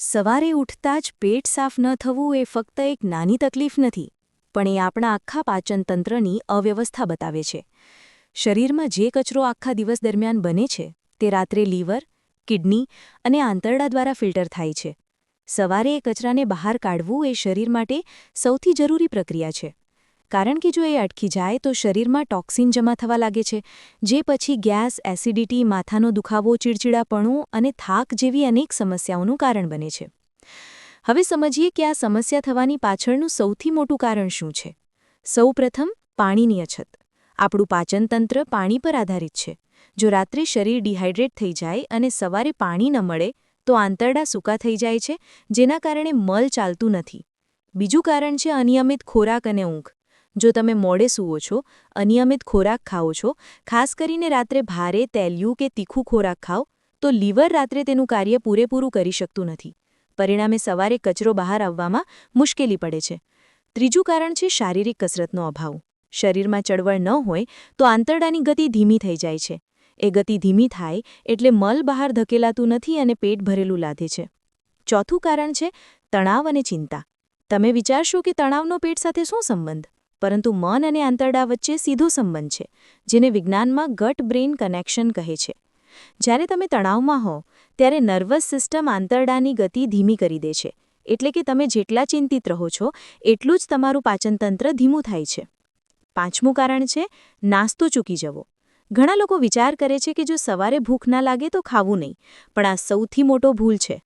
સવારે ઉઠતા જ પેટ સાફ ન થવું એ ફક્ત એક નાની તકલીફ નથી, પણ એ આપણા આખા પાચનતંત્રની અવ્યવસ્થા બતાવે છે. શરીરમાં જે કચરો આખા દિવસ દરમિયાન બને છે, તે રાત્રે લીવર, કિડની અને આંતરડા દ્વારા ફિલ્ટર થાય છે. સવારે એ કચરાને બહાર કાઢવું એ શરીર માટે સૌથી જરૂરી પ્રક્રિયા છે. કારણ કે જો એ અટકી જાય તો શરીરમાં ટોક્સિન જમા થવા લાગે છે, જે પછી ગેસ, એસિડિટી, માથાનો દુખાવો, ચીડચીડાપણું અને થાક જેવી અનેક સમસ્યાઓનું કારણ બને છે. હવે સમજીએ કે આ સમસ્યા થવાની પાછળનું સૌથી મોટું કારણ શું છે. સૌપ્રથમ, પાણીની અછત. આપણું પાચનતંત્ર પાણી પર આધારિત છે. જો રાત્રે શરીર ડિહાઇડ્રેટ થઈ જાય અને સવારે પાણી ન મળે, તો આંતરડા સૂકા થઈ જાય છે, જેના કારણે મલ ચાલતું નથી. બીજું કારણ છે અનિયમિત ખોરાક અને ઊંઘ. જો તમે મોડે સૂવો છો, અનિયમિત ખોરાક ખાઓ છો, ખાસ કરીને રાત્રે ભારે તેલિયું કે તીખું ખોરાક ખાઓ, તો લીવર રાત્રે તેનું કાર્ય પૂરેપૂરું કરી શકતું નથી. પરિણામે સવારે કચરો બહાર આવવામાં મુશ્કેલી પડે છે. ત્રીજું કારણ છે શારીરિક કસરતનો અભાવ. શરીરમાં ચળવળ ન હોય, તો આંતરડાની ગતિ ધીમી થઈ જાય છે. એ ગતિ ધીમી થાય એટલે મલ બહાર ધકેલાતું નથી અને પેટ ભરેલું લાદે છે. ચોથું કારણ છે તણાવ અને ચિંતા. તમે વિચારશો કે તણાવનો પેટ સાથે શું સંબંધ? પરંતુ મન અને આંતરડા વચ્ચે સીધો સંબંધ છે, જેને વિજ્ઞાનમાં ગટ બ્રેઇન કનેક્શન કહે છે. જ્યારે તમે તણાવમાં હો ત્યારે નર્વસ સિસ્ટમ આંતરડાની ગતિ ધીમી કરી દે છે, એટલે કે તમે જેટલા ચિંતિત રહો છો, એટલું જ તમારું પાચનતંત્ર ધીમું થાય છે. પાંચમું કારણ છે, નાસ્તો ચૂકી જવો. ઘણા લોકો વિચાર કરે છે કે જો સવારે ભૂખ ના લાગે તો ખાવું નહીં, પણ આ સૌથી મોટો ભૂલ છે.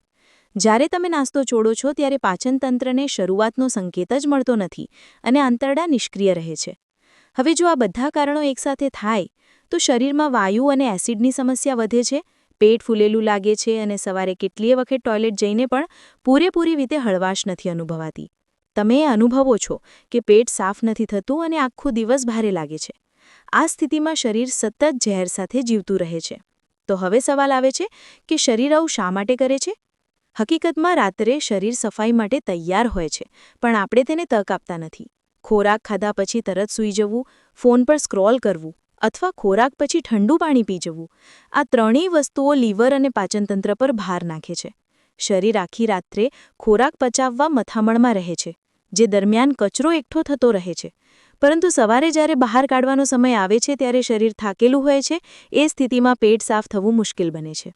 જ્યારે તમે નાસ્તો છોડો છો ત્યારે પાચનતંત્રને શરૂઆતનો સંકેત જ મળતો નથી અને આંતરડા નિષ્ક્રિય રહે છે. હવે જો આ બધા કારણો એકસાથે થાય, તો શરીરમાં વાયુ અને એસિડની સમસ્યા વધે છે, પેટ ફૂલેલું લાગે છે અને સવારે કેટલીય વખત ટોયલેટ જઈને પણ પૂરેપૂરી રીતે હળવાશ નથી અનુભવાતી. તમે અનુભવો છો કે પેટ સાફ નથી થતું અને આખું દિવસ ભારે લાગે છે. આ સ્થિતિમાં શરીર સતત ઝેર સાથે જીવતું રહે છે. તો હવે સવાલ આવે છે કે શરીર આવું શા માટે કરે છે? હકીકતમાં રાત્રે શરીર સફાઈ માટે તૈયાર હોય છે, પણ આપણે તેને તક આપતા નથી. ખોરાક ખાધા પછી તરત સૂઈ જવું, ફોન પર સ્ક્રોલ કરવું, અથવા ખોરાક પછી ઠંડુ પાણી પી જવું, આ ત્રણેય વસ્તુઓ લીવર અને પાચનતંત્ર પર ભાર નાખે છે. શરીર આખી રાત્રે ખોરાક પચાવવા મથામણમાં રહે છે, જે દરમિયાન કચરો એકઠો થતો રહે છે. પરંતુ સવારે જ્યારે બહાર કાઢવાનો સમય આવે છે, ત્યારે શરીર થાકેલું હોય છે, એ સ્થિતિમાં પેટ સાફ થવું મુશ્કેલ બને છે.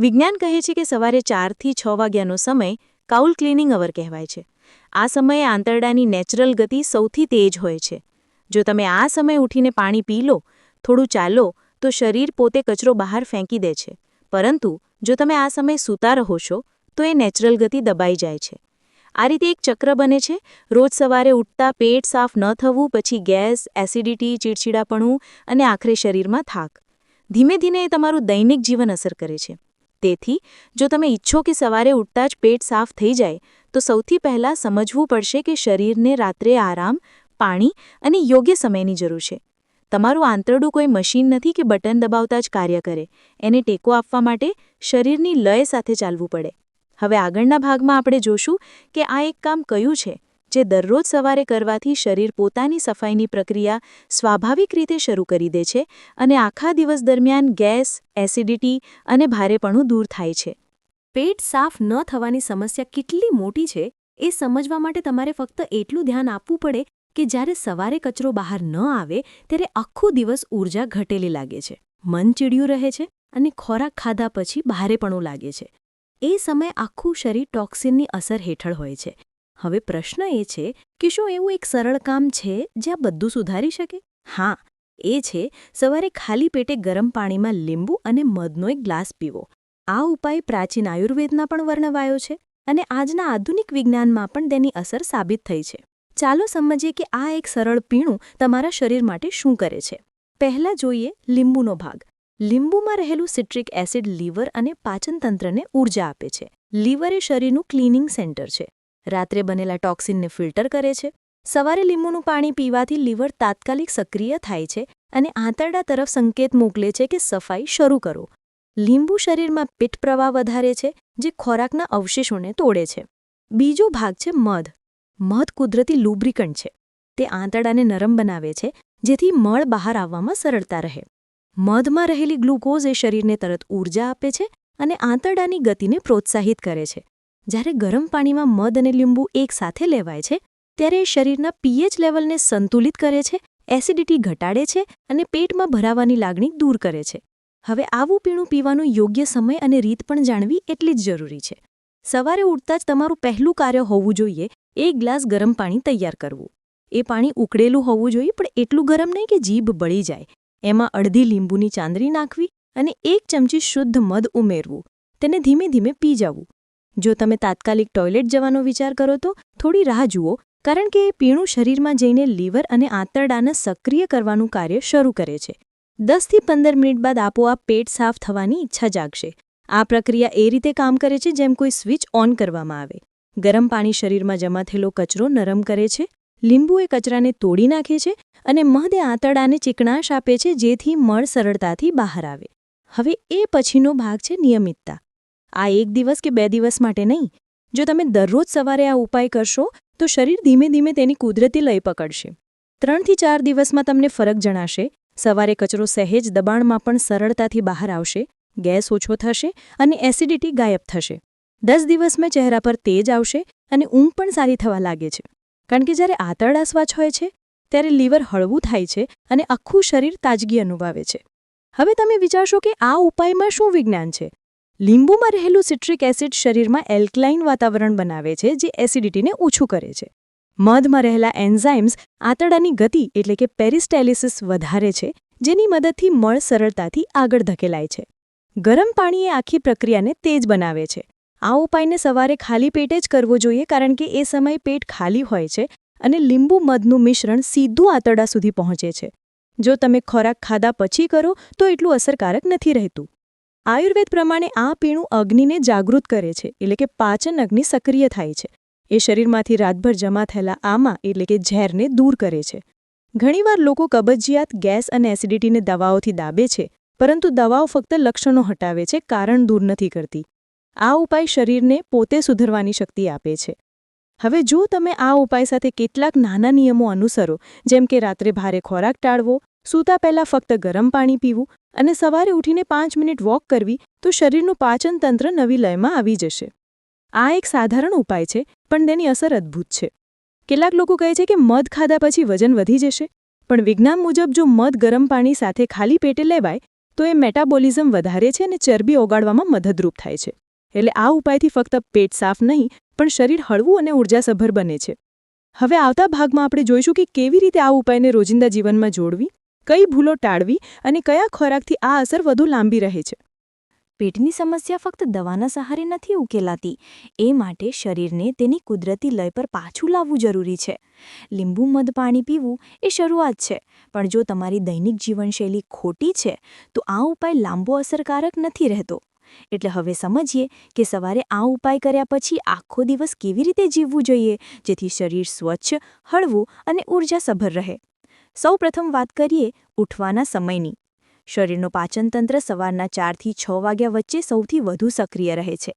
વિજ્ઞાન કહે છે કે સવારે ચારથી છ વાગ્યાનો સમય કાઉલ ક્લિનિંગ અવર કહેવાય છે. આ સમયે આંતરડાની નેચરલ ગતિ સૌથી તેજ હોય છે. જો તમે આ સમયે ઉઠીને પાણી પી લો, થોડું ચાલો, તો શરીર પોતે કચરો બહાર ફેંકી દે છે. પરંતુ જો તમે આ સમયે સૂતા રહો છો, તો એ નેચરલ ગતિ દબાઈ જાય છે. આ રીતે એક ચક્ર બને છે. રોજ સવારે ઉઠતા પેટ સાફ ન થવું, પછી ગેસ, એસિડિટી, ચીડચીડાપણું અને આખરે શરીરમાં થાક. ધીમે ધીમે એ તમારું દૈનિક જીવન અસર કરે છે. તેથી, જો તમે ઈચ્છો કે સવારે ઉઠતા જ પેટ સાફ થઈ જાય, તો સૌથી પહેલાં સમજવું પડશે કે શરીરને રાત્રે આરામ, પાણી અને યોગ્ય સમયની જરૂર છે. તમારું આંતરડું કોઈ મશીન નથી કે બટન દબાવતા જ કાર્ય કરે. એને ટેકો આપવા માટે શરીરની લય સાથે ચાલવું પડે. હવે આગળના ભાગમાં આપણે જોશું કે આ એક કામ કયું છે. જે દરરોજ સવારે કરવાથી શરીર પોતાની સફાઈની પ્રક્રિયા સ્વાભાવિક રીતે શરૂ કરી દે છે અને આખા દિવસ દરમિયાન ગેસ, એસિડિટી અને ભારેપણું દૂર થાય છે. પેટ સાફ ન થવાની સમસ્યા કેટલી મોટી છે એ સમજવા માટે તમારે ફક્ત એટલું ધ્યાન આપવું પડે કે જ્યારે સવારે કચરો બહાર ન આવે ત્યારે આખો દિવસ ઊર્જા ઘટેલી લાગે છે. મન ચીડિયું રહે છે અને ખોરાક ખાધા પછી ભારેપણું લાગે છે. એ સમય આખું શરીર ટોક્સિનની અસર હેઠળ હોય છે. હવે પ્રશ્ન એ છે કે શું એવું એક સરળ કામ છે જ્યાં બધું સુધારી શકે? હા, એ છે સવારે ખાલી પેટે ગરમ પાણીમાં લીંબુ અને મધનો એક ગ્લાસ પીવો. આ ઉપાય પ્રાચીન આયુર્વેદના પણ વર્ણવાયો છે અને આજના આધુનિક વિજ્ઞાનમાં પણ તેની અસર સાબિત થઈ છે. ચાલો સમજીએ કે આ એક સરળ પીણું તમારા શરીર માટે શું કરે છે. પહેલાં જોઈએ લીંબુનો ભાગ. લીંબુમાં રહેલું સિટ્રિક એસિડ લીવર અને પાચનતંત્રને ઊર્જા આપે છે. લીવર એ શરીરનું ક્લિનિંગ સેન્ટર છે. રાત્રે બનેલા ટોક્સિનને ફિલ્ટર કરે છે. સવારે લીંબુનું પાણી પીવાથી લીવર તાત્કાલિક સક્રિય થાય છે અને આંતરડા તરફ સંકેત મોકલે છે કે સફાઈ શરૂ કરો. લીંબુ શરીરમાં પિત્ત પ્રવાહ વધારે છે, જે ખોરાકના અવશેષોને તોડે છે. બીજો ભાગ છે મધ. મધ કુદરતી લુબ્રિકન્ટ છે. તે આંતરડાને નરમ બનાવે છે, જેથી મળ બહાર આવવામાં સરળતા રહે. મધમાં રહેલી ગ્લુકોઝ એ શરીરને તરત ઊર્જા આપે છે અને આંતરડાની ગતિને પ્રોત્સાહિત કરે છે. જ્યારે ગરમ પાણીમાં મધ અને લીંબુ એકસાથે લેવાય છે, ત્યારે એ શરીરના પીએચ લેવલને સંતુલિત કરે છે, એસિડિટી ઘટાડે છે અને પેટમાં ભરાવાની લાગણી દૂર કરે છે. હવે આવું પીણું પીવાનું યોગ્ય સમય અને રીત પણ જાણવી એટલી જ જરૂરી છે. સવારે ઉઠતા જ તમારું પહેલું કાર્ય હોવું જોઈએ એક ગ્લાસ ગરમ પાણી તૈયાર કરવું. એ પાણી ઉકળેલું હોવું જોઈએ, પણ એટલું ગરમ નહીં કે જીભ બળી જાય. એમાં અડધી લીંબુની ચાંદરી નાખવી અને એક ચમચી શુદ્ધ મધ ઉમેરવું. તેને ધીમે ધીમે પી જવું જો તમે તાત્કાલિક ટોયલેટ જવાનો વિચાર કરો તો થોડી રાહ જુઓ, કારણ કે એ પીણું શરીરમાં જઈને લીવર અને આંતરડાને સક્રિય કરવાનું કાર્ય શરૂ કરે છે. દસથી પંદર મિનિટ બાદ આપોઆપ પેટ સાફ થવાની ઈચ્છા જાગશે. આ પ્રક્રિયા એ રીતે કામ કરે છે જેમ કોઈ સ્વિચ ઓન કરવામાં આવે. ગરમ પાણી શરીરમાં જમા થયેલો કચરો નરમ કરે છે, લીંબુ એ કચરાને તોડી નાખે છે અને મધ એ આંતરડાને ચીકણાશ આપે છે જેથી મળ સરળતાથી બહાર આવે. હવે એ પછીનો ભાગ છે નિયમિતતા. આ એક દિવસ કે બે દિવસ માટે નહીં. જો તમે દરરોજ સવારે આ ઉપાય કરશો, તો શરીર ધીમે ધીમે તેની કુદરતી લય પકડશે. ત્રણથી ચાર દિવસમાં તમને ફરક જણાશે, સવારે કચરો સહેજ દબાણમાં પણ સરળતાથી બહાર આવશે, ગેસ ઓછો થશે અને એસિડિટી ગાયબ થશે. દસ દિવસમાં ચહેરા પર તેજ આવશે અને ઊંઘ પણ સારી થવા લાગે છે. કારણ કે જ્યારે આંતરડા સ્વચ્છ હોય છે, ત્યારે લીવર હળવું થાય છે અને આખું શરીર તાજગી અનુભવે છે. હવે તમે વિચારશો કે આ ઉપાયમાં શું વિજ્ઞાન છે? લીંબુમાં રહેલું સિટ્રિક એસિડ શરીરમાં એલ્કલાઇન વાતાવરણ બનાવે છે, જે એસિડિટીને ઓછું કરે છે. મધમાં રહેલા એન્ઝાઇમ્સ આંતરડાની ગતિ એટલે કે પેરિસ્ટેલિસિસ વધારે છે, જેની મદદથી મળ સરળતાથી આગળ ધકેલાય છે. ગરમ પાણી એ આખી પ્રક્રિયાને તેજ બનાવે છે. આ ઉપાયને સવારે ખાલી પેટે જ કરવો જોઈએ કારણ કે એ સમયે પેટ ખાલી હોય છે અને લીંબુ મધનું મિશ્રણ સીધું આંતરડા સુધી પહોંચે છે. જો તમે ખોરાક ખાધા પછી કરો, તો એટલું અસરકારક નથી રહેતું. આયુર્વેદ પ્રમાણે આ પીણું અગ્નિને જાગૃત કરે છે, એટલે કે પાચન અગ્નિ સક્રિય થાય છે. એ શરીરમાંથી રાતભર જમા થયેલા આમાં, એટલે કે ઝેરને દૂર કરે છે. ઘણીવાર લોકો કબજિયાત, ગેસ અને એસિડિટીને દવાઓથી દાબે છે, પરંતુ દવાઓ ફક્ત લક્ષણો હટાવે છે, કારણ દૂર નથી કરતી. આ ઉપાય શરીરને પોતે સુધરવાની શક્તિ આપે છે. હવે જો તમે આ ઉપાય સાથે કેટલાક નાના નિયમો અનુસરો, જેમ કે રાત્રે ભારે ખોરાક ટાળવો સૂતા પહેલાં ફક્ત ગરમ પાણી પીવું અને સવારે ઉઠીને પાંચ મિનિટ વોક કરવી તો શરીરનું પાચનતંત્ર નવી લયમાં આવી જશે. આ એક સાધારણ ઉપાય છે, પણ તેની અસર અદ્ભુત છે. કેટલાક લોકો કહે છે કે મધ ખાધા પછી વજન વધી જશે, પણ વિજ્ઞાન મુજબ જો મધ ગરમ પાણી સાથે ખાલી પેટે લેવાય, તો એ મેટાબોલિઝમ વધારે છે અને ચરબી ઓગાળવામાં મદદરૂપ થાય છે. એટલે આ ઉપાયથી ફક્ત પેટ સાફ નહીં, પણ શરીર હળવું અને ઉર્જાસભર બને છે. હવે આવતા ભાગમાં આપણે જોઈશું કે કેવી રીતે આ ઉપાયને રોજિંદા જીવનમાં જોડવી. કઈ ભૂલો ટાળવી અને કયા ખોરાકથી આ અસર વધુ લાંબી રહે છે? પેટની સમસ્યા ફક્ત દવાના સહારે નથી ઉકેલાતી. એ માટે શરીરને તેની કુદરતી લય પર પાછું લાવવું જરૂરી છે. લીંબુ મધ પાણી પીવું એ શરૂઆત છે, પણ જો તમારી દૈનિક જીવનશૈલી ખોટી છે, તો આ ઉપાય લાંબો અસરકારક નથી રહેતો. એટલે હવે સમજીએ કે સવારે આ ઉપાય કર્યા પછી આખો દિવસ કેવી રીતે જીવવું જોઈએ, જેથી શરીર સ્વચ્છ, હળવું અને ઉર્જાસભર રહે. સૌપ્રથમ વાત કરીએ ઉઠવાના સમયની. શરીરનું પાચનતંત્ર સવારના ચારથી છ વાગ્યા વચ્ચે સૌથી વધુ સક્રિય રહે છે.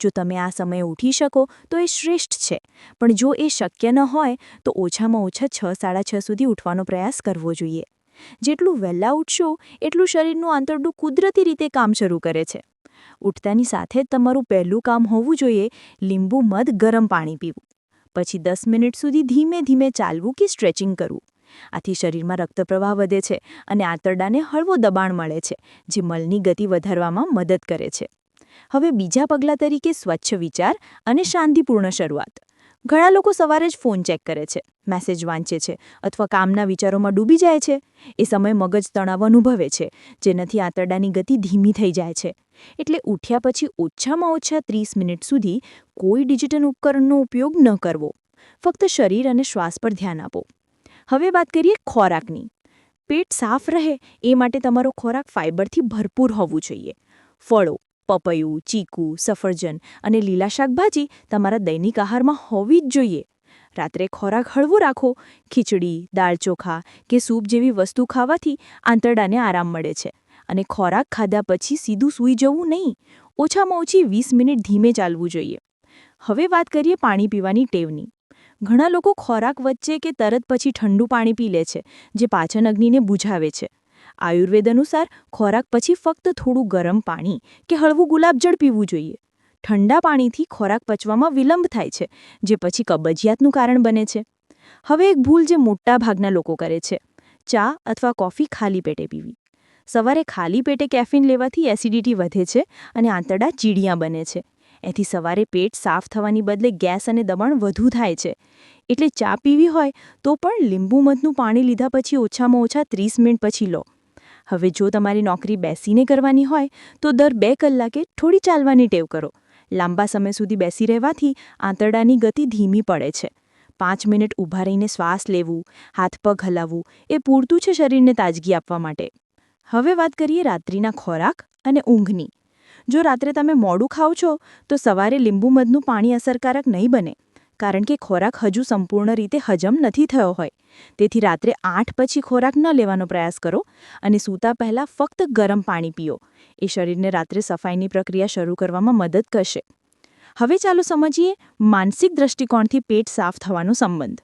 જો તમે આ સમયે ઉઠી શકો, તો એ શ્રેષ્ઠ છે. પણ જો એ શક્ય ન હોય, તો ઓછામાં ઓછા છ, સાડા છ સુધી ઉઠવાનો પ્રયાસ કરવો જોઈએ. જેટલું વહેલા ઉઠશો, એટલું શરીરનું આંતરડું કુદરતી રીતે કામ શરૂ કરે છે. ઉઠતાની સાથે જ તમારું પહેલું કામ હોવું જોઈએ, લીંબુ મધ ગરમ પાણી પીવું. પછી દસ મિનિટ સુધી ધીમે ધીમે ચાલવું કે સ્ટ્રેચિંગ કરવું. આથી શરીરમાં રક્તપ્રવાહ વધે છે અને આંતરડાને હળવો દબાણ મળે છે, જે મલની ગતિ વધારવામાં મદદ કરે છે. હવે બીજા પગલાં તરીકે સ્વચ્છ વિચાર અને શાંતિપૂર્ણ શરૂઆત. ઘણા લોકો સવારે જ ફોન ચેક કરે છે, મેસેજ વાંચે છે અથવા કામના વિચારોમાં ડૂબી જાય છે. એ સમય મગજ તણાવ અનુભવે છે, જેનાથી આંતરડાની ગતિ ધીમી થઈ જાય છે. એટલે ઉઠ્યા પછી ઓછામાં ઓછા ત્રીસ મિનિટ સુધી કોઈ ડિજિટલ ઉપકરણનો ઉપયોગ ન કરવો. ફક્ત શરીર અને શ્વાસ પર ધ્યાન આપો. હવે વાત કરીએ ખોરાકની. પેટ સાફ રહે એ માટે તમારો ખોરાક ફાઇબરથી ભરપૂર હોવું જોઈએ. ફળો, પપૈયું, ચીકુ, સફરજન અને લીલા શાકભાજી તમારા દૈનિક આહારમાં હોવી જ જોઈએ. રાત્રે ખોરાક હળવો રાખો. ખીચડી, દાળ ચોખા કે સૂપ જેવી વસ્તુ ખાવાથી આંતરડાને આરામ મળે છે. અને ખોરાક ખાધા પછી સીધું સૂઈ જવું નહીં. ઓછામાં ઓછી વીસ મિનિટ ધીમે ચાલવું જોઈએ. હવે વાત કરીએ પાણી પીવાની ટેવની. ઘણા લોકો ખોરાક વચ્ચે કે તરત પછી ઠંડુ પાણી પી લે છે, જે પાચન અગ્નિને બુઝાવે છે. આયુર્વેદ અનુસાર ખોરાક પછી ફક્ત થોડું ગરમ પાણી કે હળવું ગુલાબજળ પીવું જોઈએ. ઠંડા પાણીથી ખોરાક પચવામાં વિલંબ થાય છે, જે પછી કબજિયાતનું કારણ બને છે. હવે એક ભૂલ જે મોટા ભાગના લોકો કરે છે, ચા અથવા કોફી ખાલી પેટે પીવી. સવારે ખાલી પેટે કેફીન લેવાથી એસિડિટી વધે છે અને આંતરડા ચીડિયા બને છે. એથી સવારે પેટ સાફ થવાની બદલે ગેસ અને દબાણ વધુ થાય છે. એટલે ચા પીવી હોય તો પણ લીંબુ મધનું પાણી લીધા પછી ઓછામાં ઓછા ત્રીસ મિનિટ પછી લો. હવે જો તમારી નોકરી બેસીને કરવાની હોય તો દર બે કલાકે થોડી ચાલવાની ટેવ કરો. લાંબા સમય સુધી બેસી રહેવાથી આંતરડાની ગતિ ધીમી પડે છે. પાંચ મિનિટ ઊભા રહીને શ્વાસ લેવું, હાથ પગ હલાવવું એ પૂરતું છે શરીરને તાજગી આપવા માટે. હવે વાત કરીએ રાત્રિના ખોરાક અને ઊંઘની. જો રાત્રે તમે મોડું ખાઓ છો, તો સવારે લીંબુ મધનું પાણી અસરકારક નહીં બને, કારણ કે ખોરાક હજુ સંપૂર્ણ રીતે હજમ નથી થયો હોય. તેથી રાત્રે આઠ પછી ખોરાક ન લેવાનો પ્રયાસ કરો અને સૂતા પહેલાં ફક્ત ગરમ પાણી પીઓ. એ શરીરને રાત્રે સફાઈની પ્રક્રિયા શરૂ કરવામાં મદદ કરશે. હવે ચાલો સમજીએ માનસિક દૃષ્ટિકોણથી પેટ સાફ થવાનો સંબંધ.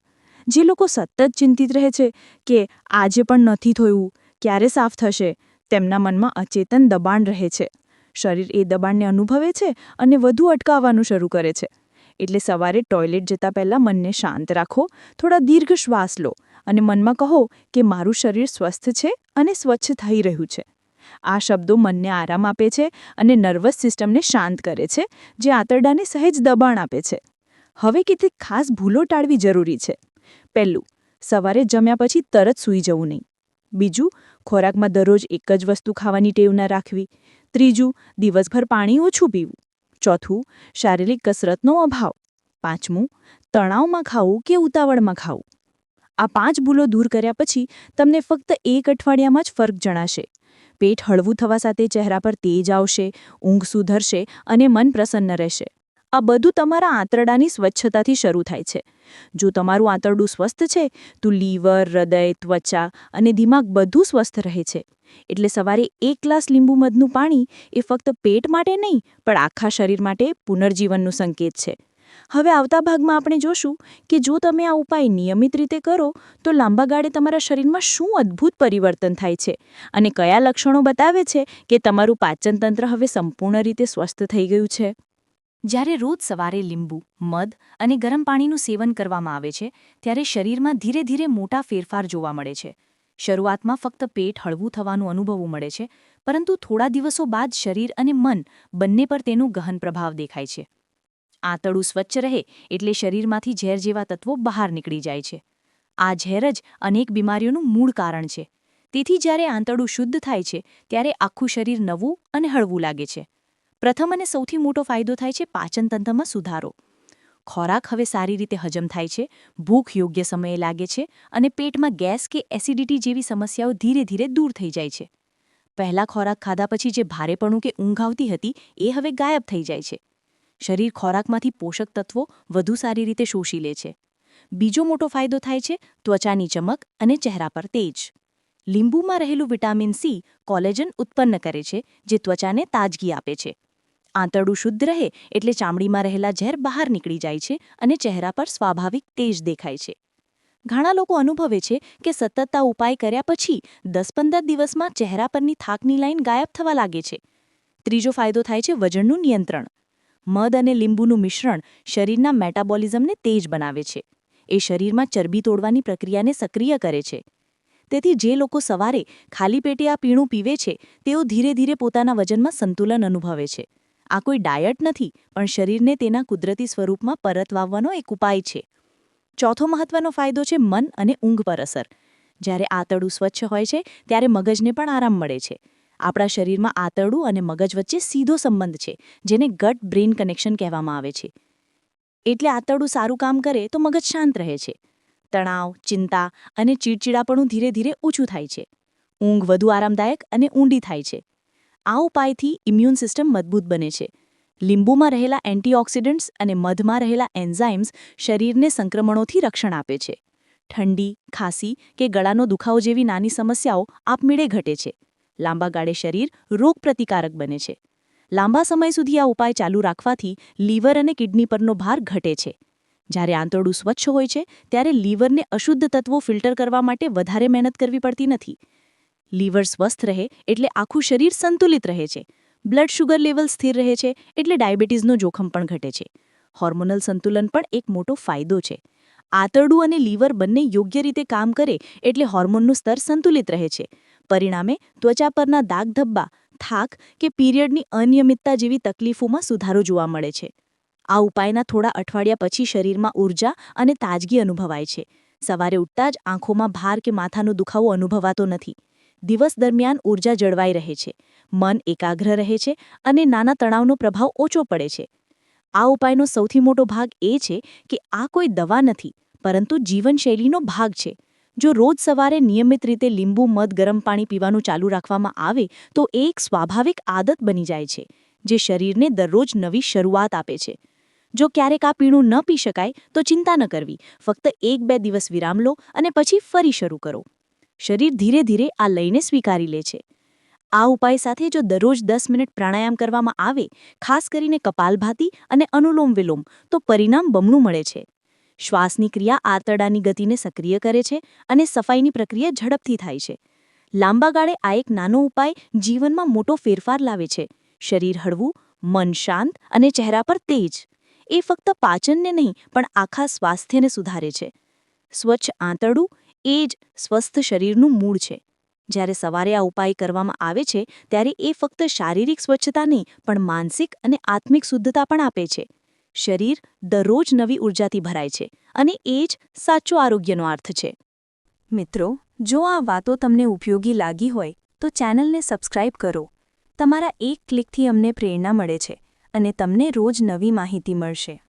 જે લોકો સતત ચિંતિત રહે છે કે આજે પણ નથી થયું ક્યારે સાફ થશે, તેમના મનમાં અચેતન દબાણ રહે છે. શરીર એ દબાણને અનુભવે છે અને વધુ અટકાવવાનું શરૂ કરે છે. એટલે સવારે ટોયલેટ જતા પહેલાં મનને શાંત રાખો, થોડા દીર્ઘ શ્વાસ લો અને મનમાં કહો કે મારું શરીર સ્વસ્થ છે અને સ્વચ્છ થઈ રહ્યું છે. આ શબ્દો મનને આરામ આપે છે અને નર્વસ સિસ્ટમને શાંત કરે છે, જે આંતરડાને સહેજ દબાણ આપે છે. હવે કેટલીક ખાસ ભૂલો ટાળવી જરૂરી છે. પહેલું, સવારે જમ્યા પછી તરત સૂઈ જવું નહીં. બીજું, ખોરાકમાં દરરોજ એક જ વસ્તુ ખાવાની ટેવ ન રાખવી. ત્રીજું, દિવસભર પાણી ઓછું પીવું. ચોથું, શારીરિક કસરતનો અભાવ. પાંચમું, તણાવમાં ખાવું કે ઉતાવળમાં ખાવું. આ પાંચ ભૂલો દૂર કર્યા પછી તમને ફક્ત એક અઠવાડિયામાં જ ફરક જણાશે. પેટ હળવું થવા સાથે ચહેરા પર તેજ આવશે, ઊંઘ સુધરશે અને મન પ્રસન્ન રહેશે. આ બધું તમારા આંતરડાની સ્વચ્છતાથી શરૂ થાય છે. જો તમારું આંતરડું સ્વસ્થ છે, તો લીવર, હૃદય, ત્વચા અને દિમાગ બધું સ્વસ્થ રહે છે. એટલે સવારે એક ગ્લાસ લીંબુ મધનું પાણી એ ફક્ત પેટ માટે નહીં, પણ આખા શરીર માટે પુનર્જીવનનું સંકેત છે. હવે આવતા ભાગમાં આપણે જોશું કે જો તમે આ ઉપાય નિયમિત રીતે કરો, તો લાંબા ગાળે તમારા શરીરમાં શું અદ્ભુત પરિવર્તન થાય છે અને કયા લક્ષણો બતાવે છે કે તમારું પાચનતંત્ર હવે સંપૂર્ણ રીતે સ્વસ્થ થઈ ગયું છે? જ્યારે રોજ સવારે લીંબુ, મધ અને ગરમ પાણીનું સેવન કરવામાં આવે છે, ત્યારે શરીરમાં ધીરે ધીરે મોટા ફેરફાર જોવા મળે છે. શરૂઆતમાં ફક્ત પેટ હળવું થવાનું અનુભવવું મળે છે, પરંતુ થોડા દિવસો બાદ શરીર અને મન બંને પર તેનું ગહન પ્રભાવ દેખાય છે. આંતળું સ્વચ્છ રહે એટલે શરીરમાંથી ઝેર જેવા તત્વો બહાર નીકળી જાય છે. આ ઝેર જ અનેક બીમારીઓનું મૂળ કારણ છે. તેથી જ્યારે આંતળું શુદ્ધ થાય છે, ત્યારે આખું શરીર નવું અને હળવું લાગે છે. પ્રથમ અને સૌથી મોટો ફાયદો થાય છે પાચનતંત્રમાં સુધારો. ખોરાક હવે સારી રીતે હજમ થાય છે, ભૂખ યોગ્ય સમયે લાગે છે અને પેટમાં ગેસ કે એસિડિટી જેવી સમસ્યાઓ ધીરે ધીરે દૂર થઈ જાય છે. પહેલા ખોરાક ખાધા પછી જે ભારેપણું કે ઊંઘ આવતી હતી, એ હવે ગાયબ થઈ જાય છે. શરીર ખોરાકમાંથી પોષક તત્વો વધુ સારી રીતે શોષી લે છે. બીજો મોટો ફાયદો થાય છે ત્વચાની ચમક અને ચહેરા પર તેજ. લીંબુમાં રહેલું વિટામિન સી કોલેજન ઉત્પન્ન કરે છે, જે ત્વચાને તાજગી આપે છે. આંતરડું શુદ્ધ રહે એટલે ચામડીમાં રહેલા ઝેર બહાર નીકળી જાય છે અને ચહેરા પર સ્વાભાવિક તેજ દેખાય છે. ઘણા લોકો અનુભવે છે કે સતતતા ઉપાય કર્યા પછી દસ પંદર દિવસમાં ચહેરા પરની થાકની લાઈન ગાયબ થવા લાગે છે. ત્રીજો ફાયદો થાય છે વજનનું નિયંત્રણ. મધ અને લીંબુનું મિશ્રણ શરીરના મેટાબોલિઝમને તેજ બનાવે છે. એ શરીરમાં ચરબી તોડવાની પ્રક્રિયાને સક્રિય કરે છે. તેથી જે લોકો સવારે ખાલી પેટે આ પીણું પીવે છે, તેઓ ધીરે ધીરે પોતાના વજનમાં સંતુલન અનુભવે છે. આ કોઈ ડાયટ નથી, પણ શરીરને તેના કુદરતી સ્વરૂપમાં પરત વાવવાનો એક ઉપાય છે. ચોથો મહત્વનો ફાયદો છે મન અને ઊંઘ પર અસર. જ્યારે આંતરડું સ્વચ્છ હોય છે, ત્યારે મગજને પણ આરામ મળે છે. આપણા શરીરમાં આંતરડું અને મગજ વચ્ચે સીધો સંબંધ છે, જેને ગટ બ્રેઇન કનેક્શન કહેવામાં આવે છે. એટલે આંતરડું સારું કામ કરે તો મગજ શાંત રહે છે. તણાવ, ચિંતા અને ચીડચીડાપણું ધીરે ધીરે ઓછું થાય છે. ઊંઘ વધુ આરામદાયક અને ઊંડી થાય છે. આ ઉપાયથી ઇમ્યુન સિસ્ટમ મજબૂત બને છે. લીંબુમાં રહેલા એન્ટીઓક્સિડન્ટ્સ અને મધમાં રહેલા એન્ઝાઇમ્સ શરીરને સંક્રમણોથી રક્ષણ આપે છે. ઠંડી, ખાંસી કે ગળાનો દુખાવો જેવી નાની સમસ્યાઓ આપમેળે ઘટે છે. લાંબા ગાળે શરીર રોગપ્રતિકારક બને છે. લાંબા સમય સુધી આ ઉપાય ચાલુ રાખવાથી લીવર અને કિડની પરનો ભાર ઘટે છે. જ્યારે આંતરડું સ્વચ્છ હોય છે, ત્યારે લીવરને અશુદ્ધ તત્વો ફિલ્ટર કરવા માટે વધારે મહેનત કરવી પડતી નથી. લીવર સ્વસ્થ રહે એટલે આખું શરીર સંતુલિત રહે છે. બ્લડ શુગર લેવલ સ્થિર રહે છે એટલે ડાયાબિટીસનું જોખમ પણ ઘટે છે. હોર્મોનલ સંતુલન પણ એક મોટો ફાયદો છે. આંતરડું અને લીવર બંને યોગ્ય રીતે કામ કરે એટલે હોર્મોનનું સ્તર સંતુલિત રહે છે. પરિણામે, ત્વચા પરના દાગ ધબ્બા, થાક કે પીરિયડની અનિયમિતતા જેવી તકલીફોમાં સુધારો જોવા મળે છે. આ ઉપાયના થોડા અઠવાડિયા પછી શરીરમાં ઊર્જા અને તાજગી અનુભવાય છે. સવારે ઉઠતા જ આંખોમાં ભાર કે માથાનો દુખાવો અનુભવાતો નથી. દિવસ દરમિયાન ઊર્જા જળવાઈ રહે છે, મન એકાગ્ર રહે છે અને નાના તણાવનો પ્રભાવ ઓછો પડે છે. આ ઉપાયનો સૌથી મોટો ભાગ એ છે કે આ કોઈ દવા નથી, પરંતુ જીવનશૈલીનો ભાગ છે. જો રોજ સવારે નિયમિત રીતે લીંબુ, મધ, ગરમ પાણી પીવાનું ચાલુ રાખવામાં આવે, તો એ એક સ્વાભાવિક આદત બની જાય છે, જે શરીરને દરરોજ નવી શરૂઆત આપે છે. જો ક્યારેક આ પીણું ન પી શકાય, તો ચિંતા ન કરવી, ફક્ત એક બે દિવસ વિરામ લો અને પછી ફરી શરૂ કરો. શરીર ધીરે ધીરે આ લઈને સ્વીકારી લે છે. આ ઉપાય સાથે જો દરરોજ દસ મિનિટ પ્રાણાયામ કરવામાં આવે, ખાસ કરીને કપાલભાતી અને અનુલોમ વિલોમ, તો પરિણામ બમણું મળે છે. શ્વાસની ક્રિયા આંતરડાની ગતિને સક્રિય કરે છે અને સફાઈની પ્રક્રિયા ઝડપથી થાય છે. લાંબા ગાળે આ એક નાનો ઉપાય જીવનમાં મોટો ફેરફાર લાવે છે. શરીર હળવું, મન શાંત અને ચહેરા પર તેજ. એ ફક્ત પાચનને નહીં, પણ આખા સ્વાસ્થ્યને સુધારે છે. સ્વચ્છ આંતરડું એ જ સ્વસ્થ શરીરનું મૂળ છે. જ્યારે સવારે આ ઉપાય કરવામાં આવે છે, ત્યારે એ ફક્ત શારીરિક સ્વચ્છતા નહીં, પણ માનસિક અને આત્મિક શુદ્ધતા પણ આપે છે. શરીર દરરોજ નવી ઉર્જાથી ભરાય છે અને એ જ સાચો આરોગ્યનો અર્થ છે. મિત્રો, જો આ વાતો તમને ઉપયોગી લાગી હોય, તો ચેનલને સબસ્ક્રાઇબ કરો. તમારા એક ક્લિકથી અમને પ્રેરણા મળે છે અને તમને રોજ નવી માહિતી મળશે.